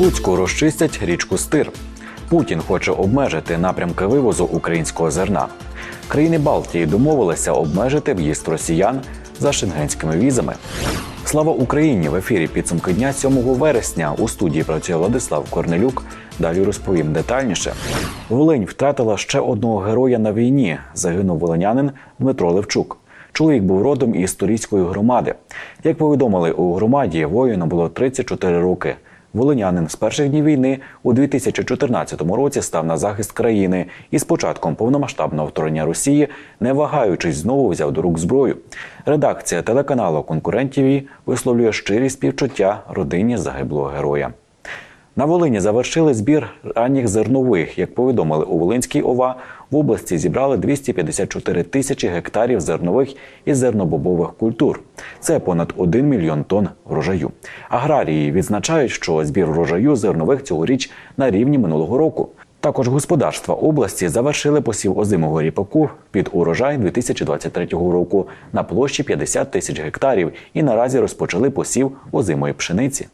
Луцьку розчистять річку Стир. Путін хоче обмежити напрямки вивозу українського зерна. Країни Балтії домовилися обмежити в'їзд росіян за шенгенськими візами. Слава Україні! В ефірі підсумки дня 7 вересня у студії працює Владислав Корнелюк. Далі розповім детальніше. Волинь втратила ще одного героя на війні. Загинув волинянин Дмитро Левчук. Чоловік був родом із Торійської громади. Як повідомили у громаді, воїну було 34 роки. Волинянин з перших днів війни у 2014 році став на захист країни і з початком повномасштабного вторгнення Росії, не вагаючись, знову взяв до рук зброю. Редакція телеканалу конкурентів висловлює щирі співчуття родині загиблого героя. На Волині завершили збір ранніх зернових. Як повідомили у Волинській ОВА, в області зібрали 254 тисячі гектарів зернових і зернобобових культур. Це понад 1 мільйон тонн врожаю. Аграрії відзначають, що збір врожаю зернових цьогоріч на рівні минулого року. Також господарства області завершили посів озимого ріпаку під урожай 2023 року на площі 50 тисяч гектарів і наразі розпочали посів озимої пшениці.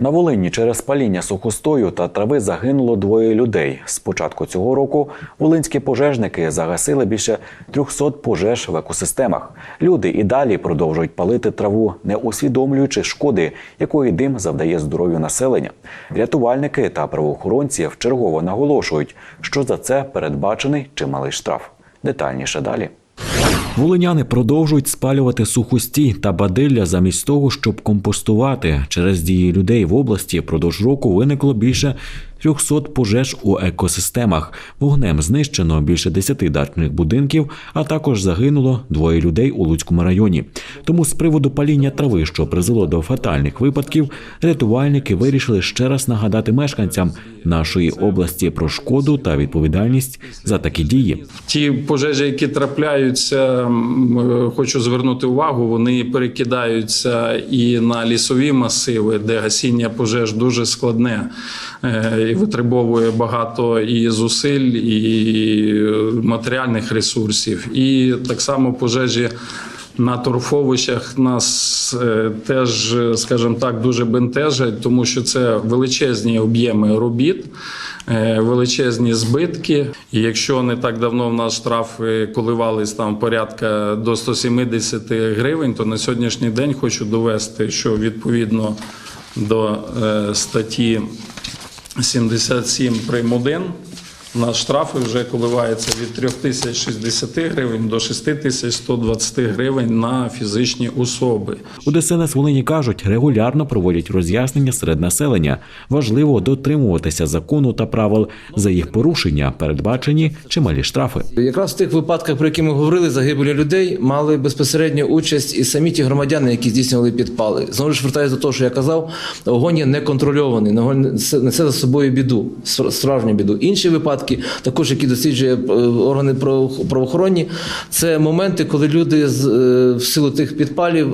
На Волині через паління сухостою та трави загинуло двоє людей. З початку цього року волинські пожежники загасили більше 300 пожеж в екосистемах. Люди і далі продовжують палити траву, не усвідомлюючи шкоди, якої дим завдає здоров'ю населення. Рятувальники та правоохоронці вчергово наголошують, що за це передбачений чималий штраф. Детальніше далі. Волиняни продовжують спалювати сухості та бадилля замість того, щоб компостувати. Через дії людей в області впродовж року виникло більше 300 пожеж у екосистемах. Вогнем знищено більше 10 дачних будинків, а також загинуло двоє людей у Луцькому районі. Тому з приводу паління трави, що призвело до фатальних випадків, рятувальники вирішили ще раз нагадати мешканцям нашої області про шкоду та відповідальність за такі дії. Ті пожежі, які трапляються, хочу звернути увагу, вони перекидаються і на лісові масиви, де гасіння пожеж дуже складне е, і витребовує багато і зусиль, і матеріальних ресурсів. І так само пожежі. На торфовищах нас е, теж, скажімо так, дуже бентежать, тому що це величезні об'єми робіт, е, величезні збитки. І якщо не так давно в нас штрафи коливались там порядка до 170 гривень, то на сьогоднішній день хочу довести, що відповідно до е, статті 77 прим. 1 у нас штрафи вже коливаються від 3060 гривень до 6120 гривень на фізичні особи. У ДСНС Волині кажуть, регулярно проводять роз'яснення серед населення. Важливо дотримуватися закону та правил. За їх порушення передбачені чималі штрафи. Якраз в тих випадках, про які ми говорили, загибелі людей мали безпосередню участь і самі ті громадяни, які здійснювали підпали. Знову ж вертаюся до того, що я казав, огонь є неконтрольований, огонь несе за собою біду, справжню біду. Інші випадки, також які досліджує е, органи право- правоохоронні, це моменти, коли люди е, в силу тих підпалів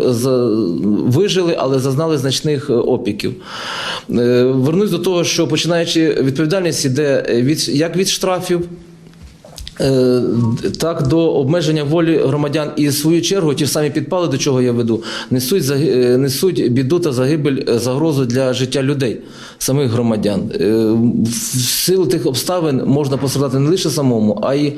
вижили, але зазнали значних е, опіків. Вернусь до того, що починаючи відповідальність іде від як від штрафів. Е, Так, до обмеження волі громадян і в свою чергу ті самі підпали, до чого я веду, несуть е, несуть біду та загибель е, загрозу для життя людей, самих громадян. В силу тих обставин можна пострадати не лише самому, а й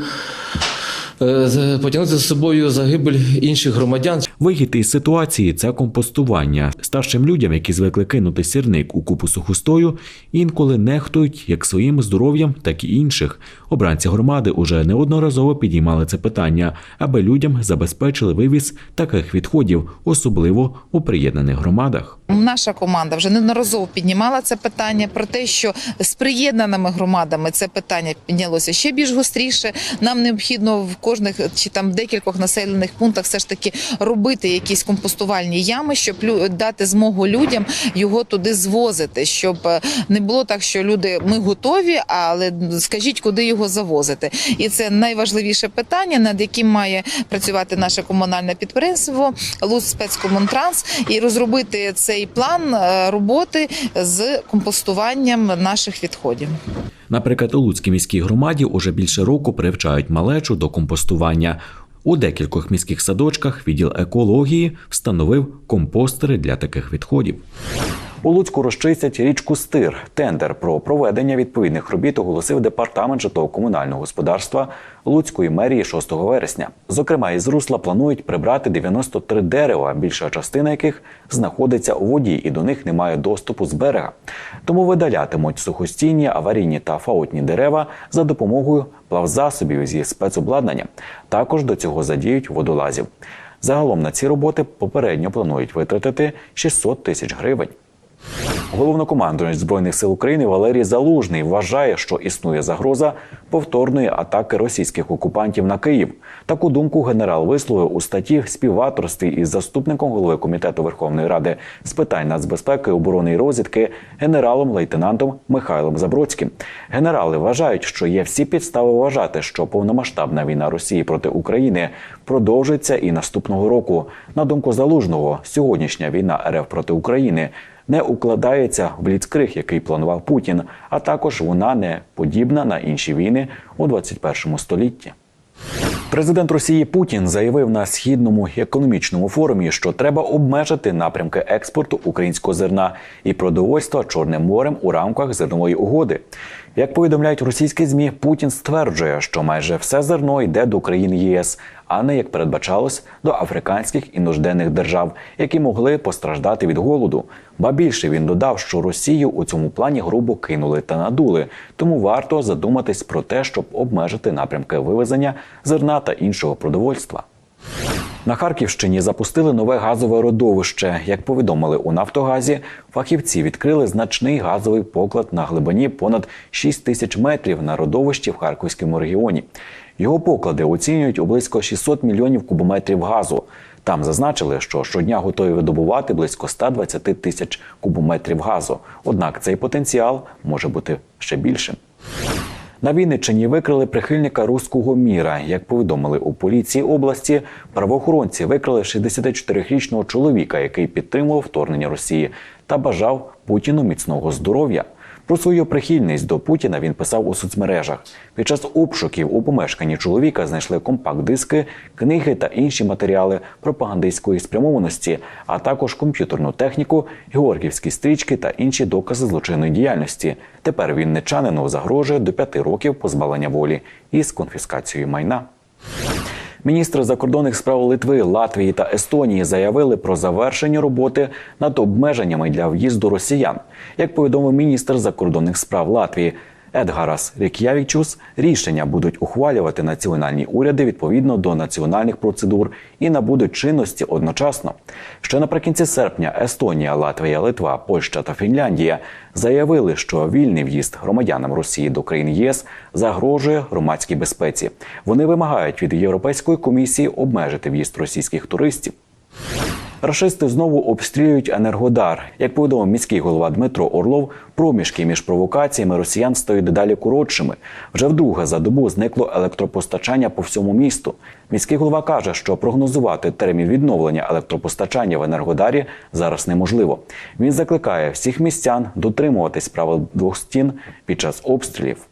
потягнути за собою загибель інших громадян. Вихід із ситуації це компостування. Старшим людям, які звикли кинути сірник у купу сухостою, інколи нехтують як своїм здоров'ям, так і інших. Обранці громади уже неодноразово підіймали це питання, аби людям забезпечили вивіз таких відходів, особливо у приєднаних громадах. Наша команда вже неодноразово піднімала це питання про те, що з приєднаними громадами це питання піднялося ще більш гостріше. Нам необхідно в кожних чи там декількох населених пунктах все ж таки робити якісь компостувальні ями, щоб дати змогу людям його туди звозити, щоб е, не було так, що люди ми готові, але скажіть, куди його завозити. І це найважливіше питання, над яким має працювати наше комунальне підприємство Луцьспецкомунтранс і розробити цей план е, роботи з компостуванням наших відходів. Наприклад, у Луцькій міській громаді уже більше року привчають малечу до компостування. У декількох міських садочках відділ екології встановив компостери для таких відходів. У Луцьку розчистять річку Стир. Тендер про проведення відповідних робіт оголосив департамент житлово-комунального господарства Луцької мерії 6 вересня. Зокрема, із русла планують прибрати 93 дерева, більша частина яких знаходиться у воді, і до них немає доступу з берега. Тому видалятимуть сухостійні, аварійні та фаутні дерева за допомогою плавзасобів зі спецобладнання. Також до цього задіють водолазів. Загалом на ці роботи попередньо планують витратити 600 тисяч гривень. Головнокомандувач збройних сил України Валерій Залужний вважає, що існує загроза повторної атаки російських окупантів на Київ. Таку думку генерал висловив у статті співавторстві із заступником голови комітету Верховної Ради з питань нацбезпеки, оборони і розвідки генералом-лейтенантом Михайлом Забродським. Генерали вважають, що є всі підстави вважати, що повномасштабна війна Росії проти України продовжиться і наступного року. На думку залужного, сьогоднішня війна РФ проти України не укладається в бліцкриг, який планував Путін, а також вона не подібна на інші війни у 21 столітті. Президент Росії Путін заявив на східному економічному форумі, що треба обмежити напрямки експорту українського зерна і продовольства Чорним морем у рамках зернової угоди. Як повідомляють російські змі, Путін стверджує, що майже все зерно йде до країн ЄС, а не як передбачалось до африканських і нужденних держав, які могли постраждати від голоду. Ба більше він додав, що Росію у цьому плані грубо кинули та надули, тому варто задуматись про те, щоб обмежити напрямки вивезення зерна та іншого продовольства. На Харківщині запустили нове газове родовище. Як повідомили у Нафтогазі, фахівці відкрили значний газовий поклад на глибині понад 6 тисяч метрів на родовищі в Харківському регіоні. Його поклади оцінюють у близько 600 мільйонів кубометрів газу. Там зазначили, що щодня готові видобувати близько 120 тисяч кубометрів газу. Однак цей потенціал може бути ще більшим. На Вінниччині викрили прихильника руського міра. Як повідомили у поліції області, правоохоронці викрили 64-річного чоловіка, який підтримував вторгнення Росії та бажав Путіну міцного здоров'я. Про свою прихильність до Путіна він писав у соцмережах. Під час обшуків у помешканні чоловіка знайшли компакт-диски, книги та інші матеріали пропагандистської спрямованості, а також комп'ютерну техніку, георгівські стрічки та інші докази злочинної діяльності. Тепер вінничанину загрожує до п'яти років позбавлення волі із конфіскацією майна. Міністри закордонних справ Литви, Латвії та Естонії заявили про завершення роботи над обмеженнями для в'їзду росіян. Як повідомив міністр закордонних справ Латвії Едгарас Рік'явічус, рішення будуть ухвалювати національні уряди відповідно до національних процедур і набудуть чинності одночасно. Ще наприкінці серпня Естонія, Латвія, Литва, Польща та Фінляндія заявили, що вільний в'їзд громадянам Росії до країн ЄС загрожує громадській безпеці. Вони вимагають від Європейської комісії обмежити в'їзд російських туристів. Рашисти знову обстрілюють Енергодар. Як повідомив міський голова Дмитро Орлов, проміжки між провокаціями росіян стають дедалі коротшими. Вже вдруге за добу зникло електропостачання по всьому місту. Міський голова каже, що прогнозувати термін відновлення електропостачання в Енергодарі зараз неможливо. Він закликає всіх містян дотримуватись правил двох стін під час обстрілів.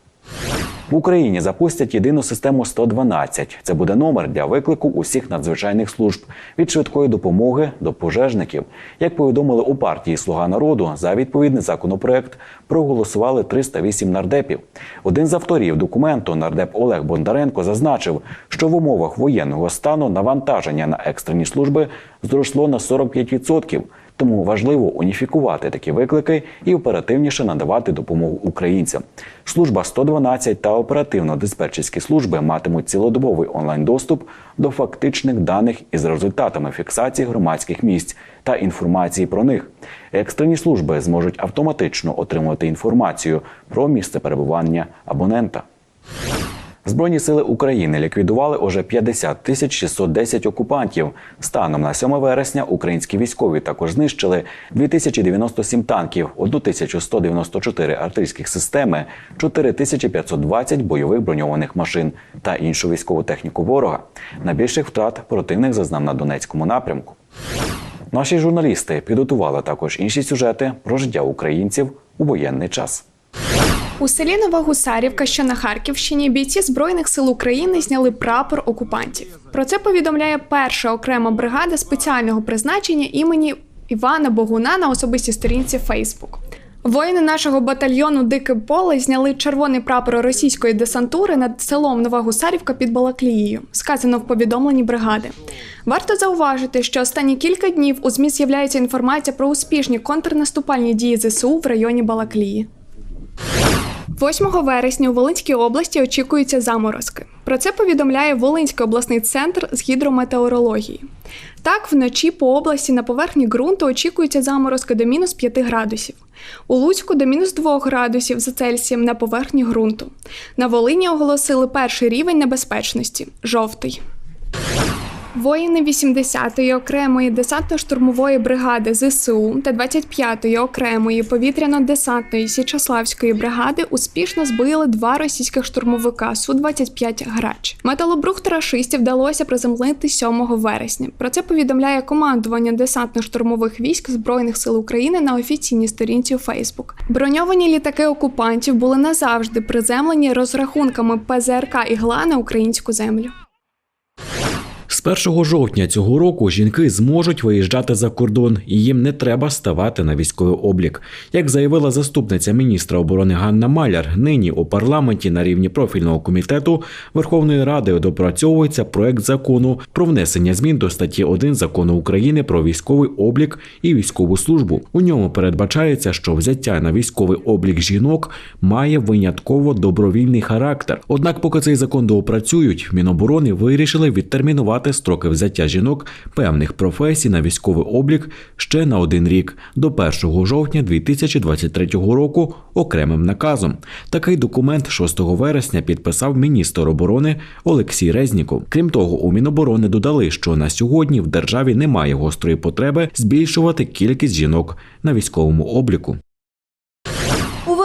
В Україні запустять єдину систему 112. Це буде номер для виклику усіх надзвичайних служб від швидкої допомоги до пожежників. Як повідомили у партії Слуга народу, за відповідний законопроект проголосували 308 нардепів. Один з авторів документу нардеп Олег Бондаренко зазначив, що в умовах воєнного стану навантаження на екстрені служби зросло на 45%. Тому важливо уніфікувати такі виклики і оперативніше надавати допомогу українцям. Служба 112 та оперативно-диспетчерські служби матимуть цілодобовий онлайн-доступ до фактичних даних із результатами фіксації громадських місць та інформації про них. Екстрені служби зможуть автоматично отримувати інформацію про місце перебування абонента. Збройні сили України ліквідували уже 50 тисяч 610 окупантів. Станом на 7 вересня українські військові також знищили 2097 танків, 1194 артилерійських системи, 4520 бойових броньованих машин та іншу військову техніку ворога. Найбільших втрат противник зазнав на Донецькому напрямку. Наші журналісти підготували також інші сюжети про життя українців у воєнний час. У селі Нова Гусарівка, що на Харківщині, бійці Збройних сил України зняли прапор окупантів. Про це повідомляє перша окрема бригада спеціального призначення імені Івана Богуна на особистій сторінці Фейсбук. Воїни нашого батальйону Дике поле зняли червоний прапор російської десантури над селом Нова Гусарівка під Балаклією, сказано в повідомленні бригади. Варто зауважити, що останні кілька днів у ЗМІ з'являється інформація про успішні контрнаступальні дії ЗСУ в районі Балаклії. 8 вересня у Волинській області очікуються заморозки. Про це повідомляє Волинський обласний центр з гідрометеорології. Так, вночі по області на поверхні ґрунту очікуються заморозки до мінус 5 градусів. У Луцьку до мінус 2 градусів за Цельсієм на поверхні ґрунту. На Волині оголосили перший рівень небезпечності жовтий. Воїни 80-ї окремої десантно-штурмової бригади ЗСУ та 25-ї окремої повітряно-десантної Січославської бригади успішно збили два російських штурмовика Су-25 Грач. Металобрухт рашистів вдалося приземлити 7 вересня. Про це повідомляє командування десантно-штурмових військ Збройних сил України на офіційній сторінці у Фейсбук. Броньовані літаки окупантів були назавжди приземлені розрахунками ПЗРК «Ігла» на українську землю. З 1 жовтня цього року жінки зможуть виїжджати за кордон, і їм не треба ставати на військовий облік. Як заявила заступниця міністра оборони Ганна Маляр, нині у парламенті на рівні профільного комітету Верховної Ради допрацьовується проект закону про внесення змін до статті 1 закону України про військовий облік і військову службу. У ньому передбачається, що взяття на військовий облік жінок має винятково добровільний характер. Однак, поки цей закон доопрацюють, Міноборони вирішили відтермінувати строки взяття жінок певних професій на військовий облік ще на один рік до 1 жовтня 2023 року окремим наказом. Такий документ 6 вересня підписав міністр оборони Олексій Резніков. Крім того, у Міноборони додали, що на сьогодні в державі немає гострої потреби збільшувати кількість жінок на військовому обліку.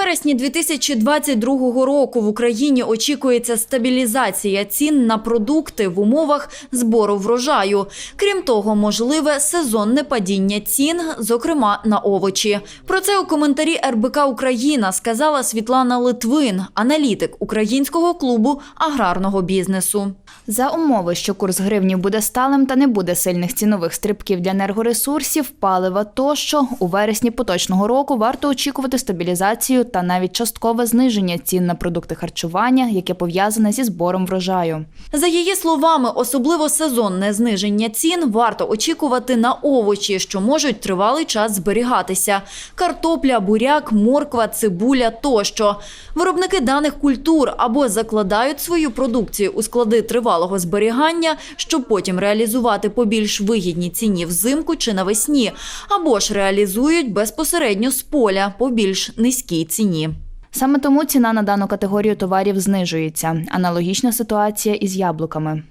Вересні 2022 року в Україні очікується стабілізація цін на продукти в умовах збору врожаю. Крім того, можливе сезонне падіння цін, зокрема на овочі. Про це у коментарі РБК Україна сказала Світлана Литвин, аналітик українського клубу аграрного бізнесу. За умови, що курс гривні буде сталим та не буде сильних цінових стрибків для енергоресурсів, палива тощо, у вересні поточного року варто очікувати стабілізацію та навіть часткове зниження цін на продукти харчування, яке пов'язане зі збором врожаю. За її словами, особливо сезонне зниження цін варто очікувати на овочі, що можуть тривалий час зберігатися: картопля, буряк, морква, цибуля тощо. Виробники даних культур або закладають свою продукцію у склади тривалого зберігання, щоб потім реалізувати по більш вигідній ціні взимку чи навесні, або ж реалізують безпосередньо з поля по більш низькій ціні. Саме тому ціна на дану категорію товарів знижується. Аналогічна ситуація із яблуками.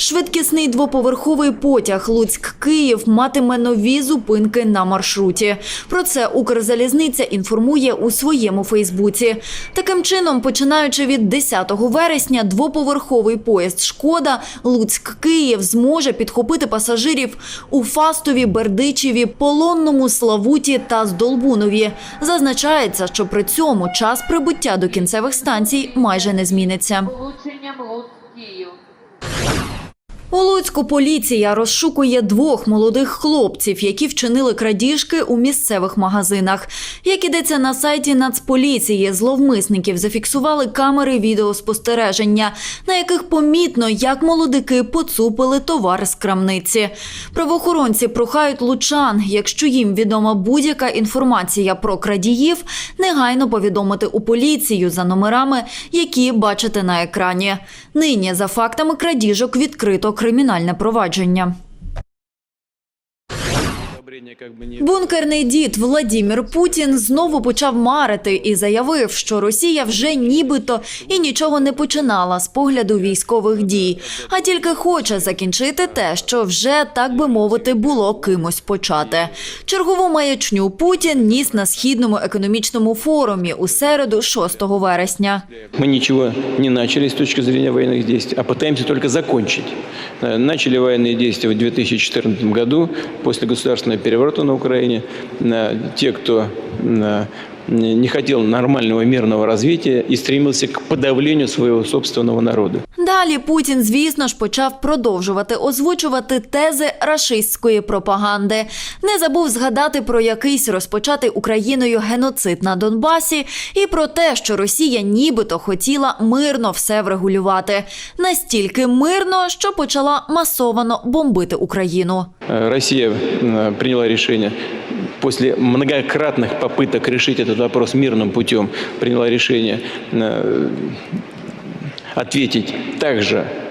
Швидкісний двоповерховий потяг Луцьк-Київ матиме нові зупинки на маршруті. Про це Укрзалізниця інформує у своєму Фейсбуці. Таким чином, починаючи від 10 вересня, двоповерховий поїзд Шкода Луцьк-Київ зможе підхопити пасажирів у Фастові, Бердичеві, Полонному, Славуті та Здолбунові. Зазначається, що при цьому час прибуття до кінцевих станцій майже не зміниться. Полученням Луцьк-Київ. У Луцьку поліція розшукує двох молодих хлопців, які вчинили крадіжки у місцевих магазинах. Як ідеться на сайті Нацполіції, зловмисників зафіксували камери відеоспостереження, на яких помітно, як молодики поцупили товар з крамниці. Правоохоронці прохають лучан, якщо їм відома будь-яка інформація про крадіїв, негайно повідомити у поліцію за номерами, які бачите на екрані. Нині за фактами крадіжок відкрито кримінальне провадження. Бункерний дід Владімір Путін знову почав марити і заявив, що Росія вже нібито і нічого не починала з погляду військових дій, а тільки хоче закінчити те, що вже так би мовити було кимось почати. Чергову маячню Путін ніс на східному економічному форумі у середу, 6 вересня. Мы ничего не начали с точки зрения военных действий, а пытаемся только закончить. Э, Начали военные действия в 2014 году после государственного переворота на Украине. Те, кто не хотел нормального мирного развития и стремился к подавлению своего собственного народа. Далі Путін, звісно ж, почав продовжувати озвучувати тези рашистської пропаганди. Не забув згадати про якийсь розпочатий Україною геноцид на Донбасі і про те, що Росія нібито хотіла мирно все врегулювати. Настільки мирно, що почала масовано бомбити Україну. Э, Россия э, приняла решение после многократных попыток решить этот вопрос мирным путем, приняла решение э, ответить также э, э,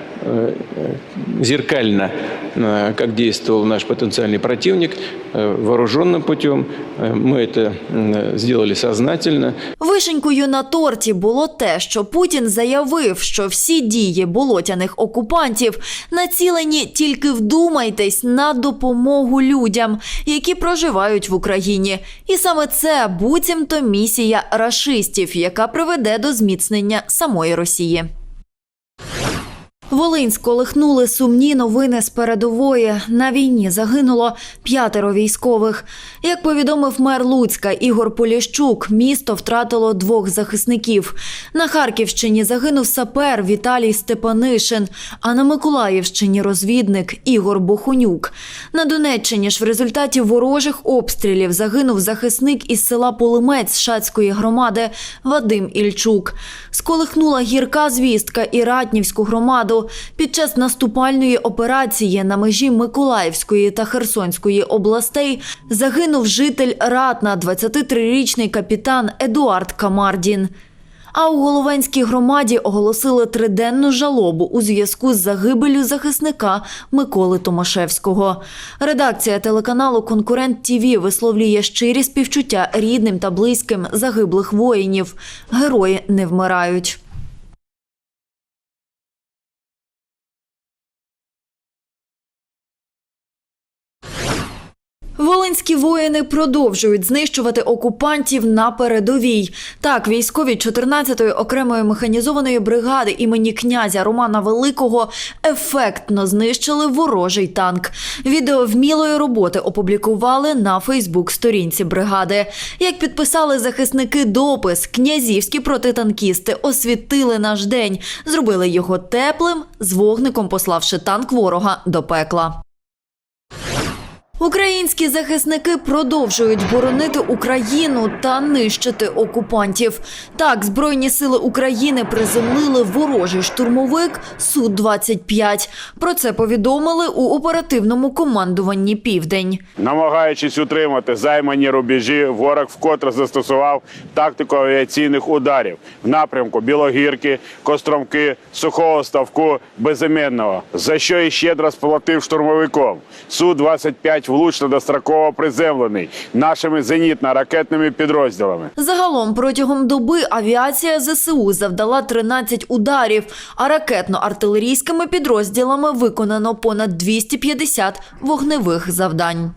зеркально, э, как действовал наш потенциальный противник, э, вооруженным путем. Э, Мы это м, сделали сознательно. Вишенькою на торті було те, що Путін заявив, що всі дії болотяних окупантів націлені тільки вдумайтесь на допомогу людям, які проживають в Україні. І саме це буцімто місія рашистів, яка приведе до зміцнення самої Росії. Волинськ колихнули сумні новини з передової. На війні загинуло п'ятеро військових. Як повідомив мер Луцька Ігор Поліщук, місто втратило двох захисників. На Харківщині загинув сапер Віталій Степанишин, а на Миколаївщині розвідник Ігор Бохунюк. На Донеччині ж в результаті ворожих обстрілів загинув захисник із села Полимець Шацької громади Вадим Ільчук. Сколихнула гірка звістка і Ратнівську громаду. Під час наступальної операції на межі Миколаївської та Херсонської областей загинув житель Ратна, 23-річний капітан Едуард Камардін. А у Головенській громаді оголосили триденну жалобу у зв'язку з загибелю захисника Миколи Томашевського. Редакція телеканалу Конкурент ТІВІ висловлює щирі співчуття рідним та близьким загиблих воїнів. Герої не вмирають. Волинські воїни продовжують знищувати окупантів на передовій. Так, військові 14-ї окремої механізованої бригади імені князя Романа Великого ефектно знищили ворожий танк. Відео вмілої роботи опублікували на Фейсбук-сторінці бригади. Як підписали захисники допис, князівські протитанкісти освітили наш день, зробили його теплим, з вогником пославши танк ворога до пекла. Українські захисники продовжують боронити Україну та нищити окупантів. Так, Збройні сили України приземлили ворожий штурмовик Су-25. Про це повідомили у оперативному командуванні Південь. Намагаючись утримати займані рубежі, ворог вкотре застосував тактику авіаційних ударів в напрямку Білогірки, Костромки, Сухого Ставку, Безіменного, за що і щедро сплатив штурмовиком. Су-25 влучно достроково приземлений нашими зенітно-ракетними підрозділами. Загалом протягом доби авіація ЗСУ завдала 13 ударів, а ракетно-артилерійськими підрозділами виконано понад 250 вогневих завдань.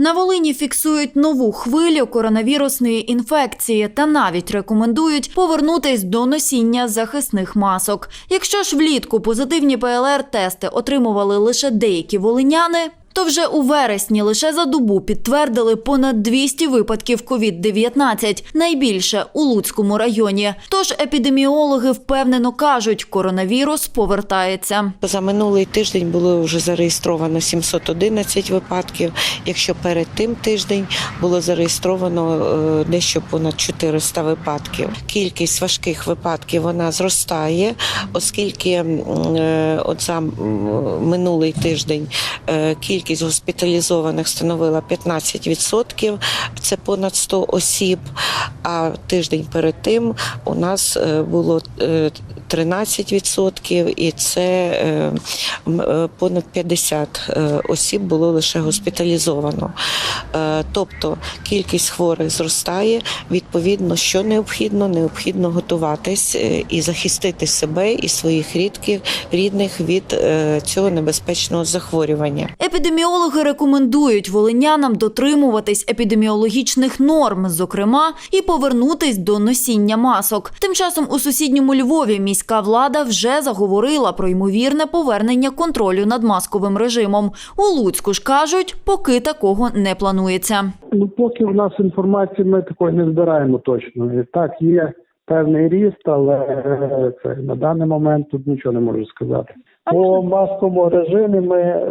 На Волині фіксують нову хвилю коронавірусної інфекції та навіть рекомендують повернутись до носіння захисних масок. Якщо ж влітку позитивні ПЛР-тести отримували лише деякі волиняни, то вже у вересні лише за добу підтвердили понад 200 випадків COVID-19, найбільше у Луцькому районі. Тож епідеміологи впевнено кажуть, коронавірус повертається. За минулий тиждень було вже зареєстровано 711 випадків. Якщо перед тим тиждень було зареєстровано е, дещо понад 400 випадків. Кількість важких випадків вона зростає, оскільки е, от за минулий тиждень е, кількість госпіталізованих становила 15%, це понад 100 осіб. А тиждень перед тим у нас е, було е, 13%, і це е, е, понад 50 е, осіб було лише госпіталізовано. Тобто кількість хворих зростає. Відповідно, що необхідно, необхідно готуватись і захистити себе і своїх рідків, рідних від цього небезпечного захворювання. Епідеміологи рекомендують волинянам дотримуватись епідеміологічних норм, зокрема, і повернутись до носіння масок. Тим часом у сусідньому Львові місця міська влада вже заговорила про ймовірне повернення контролю над масковим режимом. У Луцьку ж кажуть, поки такого не планується. Ну, поки в нас інформації ми такої не збираємо точно. І так, є певний ріст, але е, це на даний момент тут нічого не можу сказати. По масковому режимі ми е,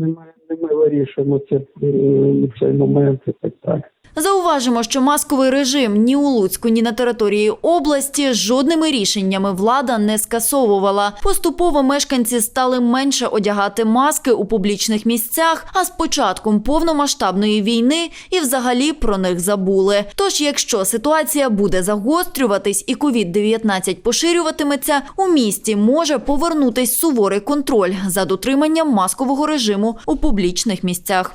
не ми, ми вирішуємо це, е, цей момент і так далі. Зауважимо, що масковий режим ні у Луцьку, ні на території області жодними рішеннями влада не скасовувала. Поступово мешканці стали менше одягати маски у публічних місцях, а з початком повномасштабної війни і взагалі про них забули. Тож, якщо ситуація буде загострюватись і COVID-19 поширюватиметься, у місті може повернутись суворий контроль за дотриманням маскового режиму у публічних місцях.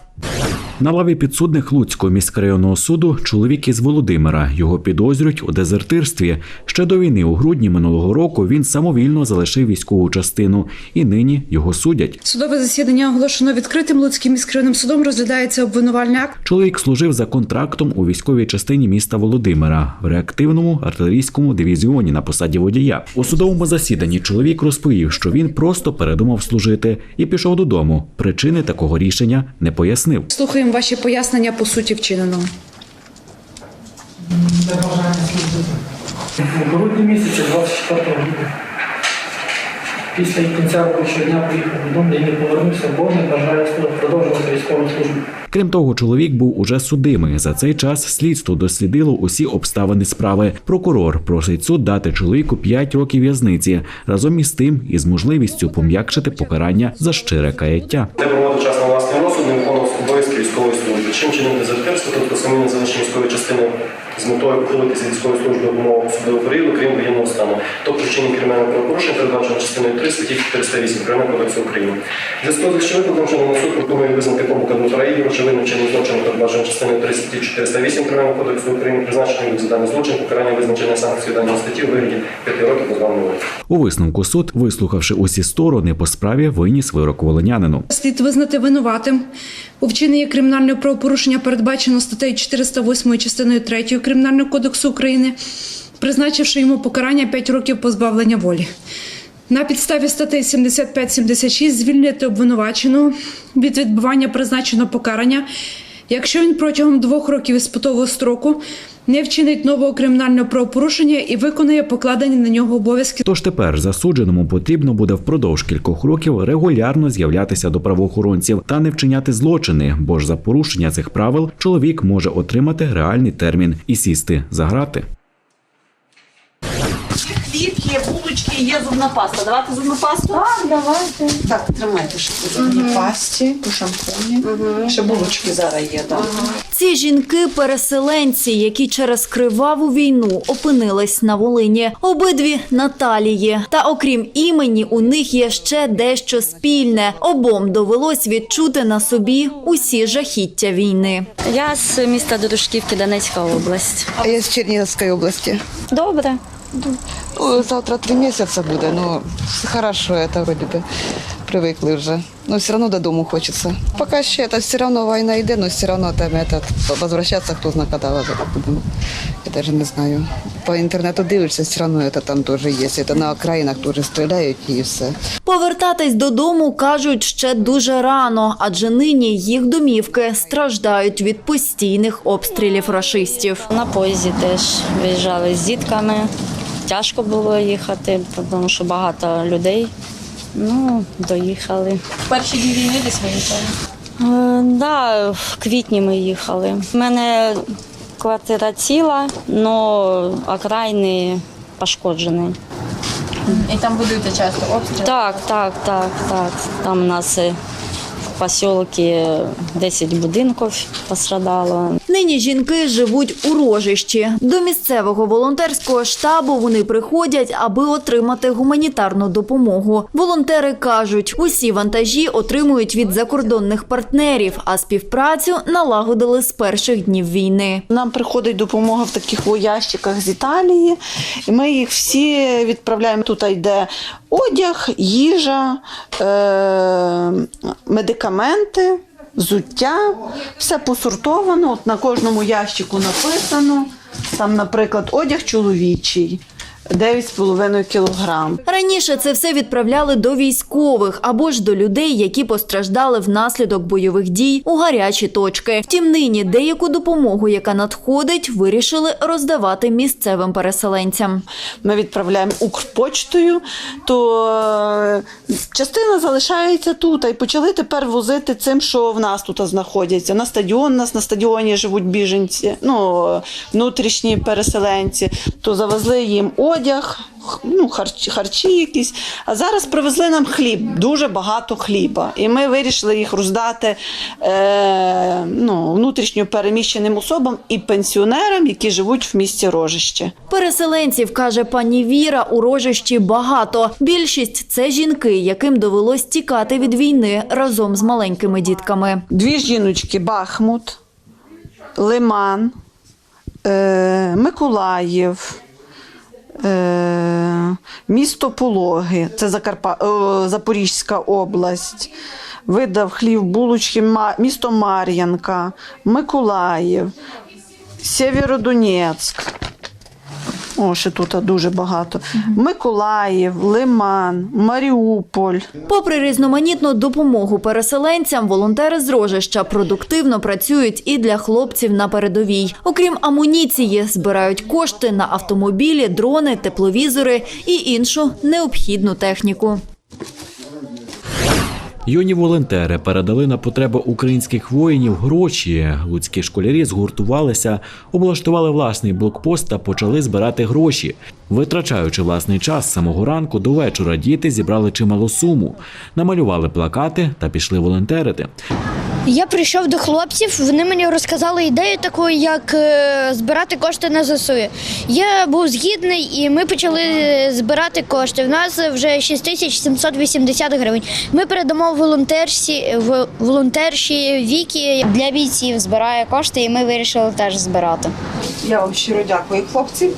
На лаві підсудних Луцького міськрайонного суду чоловік із Володимира. Його підозрюють у дезертирстві. Ще до війни у грудні минулого року він самовільно залишив військову частину, і нині його судять. Судове засідання оголошено відкритим Луцьким міськрайонним судом. Розглядається обвинувальний акт. Чоловік служив за контрактом у військовій частині міста Володимира в реактивному артилерійському дивізіоні на посаді водія. У судовому засіданні чоловік розповів, що він просто передумав служити і пішов додому. Причини такого рішення не пояснив. Слухаємо ваші пояснення по суті вчиненого. У грудні місяці 24 лютого. Після кінця робочого дня поїхав додому і не повернувся, бо не бажає продовжувати військову службу. Крім того, чоловік був уже судимий. За цей час слідство дослідило усі обставини справи. Прокурор просить суд дати чоловіку 5 років в'язниці разом із тим із можливістю пом'якшити покарання за щире каяття. Не проводив час на власний розсуд, не виконував обов'язки військової служби. Чим чинив дезертирство, тобто самі залишення військової частини з метою ухилитися військової служби в умовах судового періоду, крім воєнного стану, тобто вчинення кримінального правопорушення, передбачено частиною 3 статті 408 Кримінального кодексу України. Зв'язку з що викладом, що на суд пропонує визнати побука Дмитра Ігоровича винним вчинення злочину, передбачено частиною 3 статті 408 Кримінального кодексу України, призначеним за даний злочин, покарання визначення санкцій даної статті у вигляді 5 років позбавлення волі. У висновку суд, вислухавши усі сторони по справі, виніс вирок волинянину. Слід визнати винуватим у вчиненні кримінального правопорушення, передбачено статтею 408 частиною 3 Кримінального кодексу України, призначивши йому покарання 5 років позбавлення волі. На підставі статей 75-76 звільнити обвинуваченого від відбування призначеного покарання, якщо він протягом двох років іспитового строку не вчинить нового кримінального правопорушення і виконає покладені на нього обов'язки Тож тепер засудженому потрібно буде впродовж кількох років регулярно з'являтися до правоохоронців та не вчиняти злочини, бо ж за порушення цих правил чоловік може отримати реальний термін і сісти за грати. Хліб є, булочки, є зубна паста. Давати зубну пасту? Так, давайте. Так, тримайте, що по зубній пасті, по шампуні. Ще булочки зараз є, так. Ці жінки-переселенці, які через криваву війну опинились на Волині, обидві Наталії. Та окрім імені, у них є ще дещо спільне. Обом довелось відчути на собі усі жахіття війни. Я з міста Дорожківки, Донецька область. А я з Чернігівської області. Добре. Ну, завтра три місяці буде, ну хорошо, це вроде привикли вже. Но все равно додому хочеться. Поки ще це все равно війна йде, но все равно там этот, возвращаться хто знає, коли будемо. Я навіть не знаю. По інтернету дивишся, все равно це там теж є. Це на окраїнах теж стріляють і все. Повертатись додому кажуть ще дуже рано, адже нині їх домівки страждають від постійних обстрілів рашистів. На поїзді теж виїжджали з дітками. Тяжко було їхати, тому що багато людей. Ну, доїхали. Перші дні війни десь виїжджали? Е, да, в квітні ми їхали. У мене квартира ціла, але окраїни пошкоджені. І там будуєте часто обстріли? Так, так, так, так. Там у нас е, в посілці 10 будинків пострадало. Нині жінки живуть у рожищі. До місцевого волонтерського штабу вони приходять, аби отримати гуманітарну допомогу. Волонтери кажуть, усі вантажі отримують від закордонних партнерів, а співпрацю налагодили з перших днів війни. Нам приходить допомога в таких о, ящиках з Італії, і ми їх всі відправляємо. Тут йде одяг, їжа, е- медикаменти, взуття, все посортовано. От на кожному ящику написано. Там, наприклад, одяг чоловічий. 9,5 кілограм. Раніше це все відправляли до військових або ж до людей, які постраждали внаслідок бойових дій у гарячі точки. Втім, нині деяку допомогу, яка надходить, вирішили роздавати місцевим переселенцям. Ми відправляємо Укрпочтою, то е, частина залишається тут. І почали тепер возити цим, що в нас тут знаходяться. На стадіон нас на стадіоні живуть біженці, ну внутрішні переселенці. То завезли їм одяг, х- ну, харчі, харчі якісь. А зараз привезли нам хліб, дуже багато хліба. І ми вирішили їх роздати е, ну, внутрішньо переміщеним особам і пенсіонерам, які живуть в місті Рожище. Переселенців, каже пані Віра, у рожищі багато. Більшість це жінки, яким довелось тікати від війни разом з маленькими дітками. Дві жіночки Бахмут, Лиман, е, Миколаїв, місто Пологи, це Закарпа, е, Запорізька область. Видав хлів булочки місто Мар'янка, Миколаїв, Сєвєродонецьк. О, ще тут дуже багато. Миколаїв, Лиман, Маріуполь. Попри різноманітну допомогу переселенцям, волонтери з Рожища продуктивно працюють і для хлопців на передовій. Окрім амуніції, збирають кошти на автомобілі, дрони, тепловізори і іншу необхідну техніку. Юні волонтери передали на потреби українських воїнів гроші. Луцькі школярі згуртувалися, облаштували власний блокпост та почали збирати гроші. Витрачаючи власний час з самого ранку до вечора, діти зібрали чималу суму, намалювали плакати та пішли волонтерити. Я прийшов до хлопців, вони мені розказали ідею таку, як е, збирати кошти на ЗСУ. Я був згідний, і ми почали збирати кошти. У нас вже 6780 гривень. Ми передамо волонтерші, в- волонтерші Вікі для бійців збирає кошти, і ми вирішили теж збирати. Я вам щиро дякую, хлопці.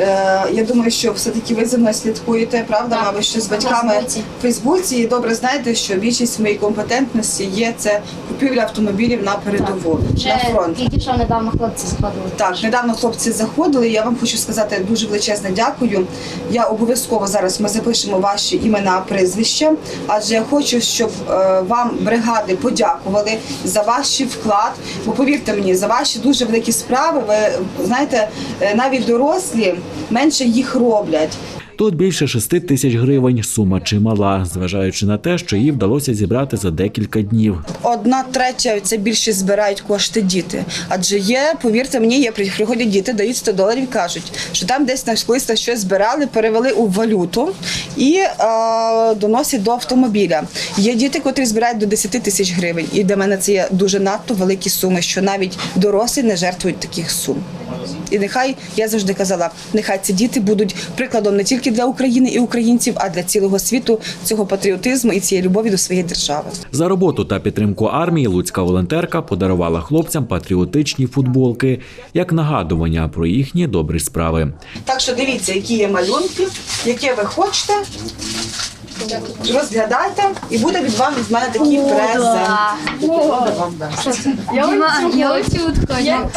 Е, я думаю, що все-таки ви за мною слідкуєте, правда, мабуть, що з батьками в Фейсбуці і добре знаєте, що більшість моєї компетентності є це купівля автомобілів на передову на фронт. Тільки що недавно хлопці заходили. Так, недавно хлопці заходили. Я вам хочу сказати дуже величезне дякую. Я обов'язково зараз ми запишемо ваші імена, прізвища, адже я хочу, щоб е, вам бригади подякували за ваш вклад. Бо повірте мені, за ваші дуже великі справи. Ви знаєте, е, навіть дорослі менше їх роблять. Тут більше 6 тисяч гривень. Сума чимала, зважаючи на те, що її вдалося зібрати за декілька днів. Одна третя це більше збирають кошти діти. Адже є, повірте мені, є приходять діти, дають 100 доларів, кажуть, що там десь на колись щось збирали, перевели у валюту і е, доносять до автомобіля. Є діти, котрі збирають до 10 тисяч гривень. І для мене це є дуже надто великі суми, що навіть дорослі не жертвують таких сум. І нехай я завжди казала, нехай ці діти будуть прикладом не тільки для України і українців, а для цілого світу цього патріотизму і цієї любові до своєї держави. За роботу та підтримку армії луцька волонтерка подарувала хлопцям патріотичні футболки як нагадування про їхні добрі справи. Так що дивіться, які є малюнки, яке ви хочете. Розглядайте, і буде від вам від мене такий презент.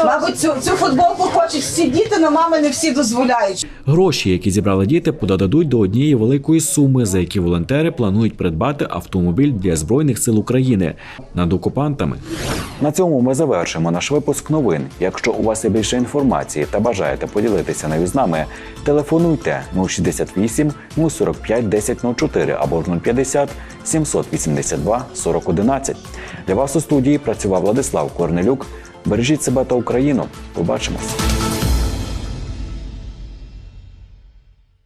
Мабуть, цю, цю футболку хочуть всі діти, але мами не всі дозволяють. Гроші, які зібрали діти, подадуть до однієї великої суми, за які волонтери планують придбати автомобіль для збройних сил України над окупантами. На цьому ми завершимо наш випуск новин. Якщо у вас є більше інформації та бажаєте поділитися нею з нами, телефонуйте 068 045 1004 або ж 050 782 4011. Для вас у студії працював Владислав Корнелюк. Бережіть себе та Україну. Побачимось.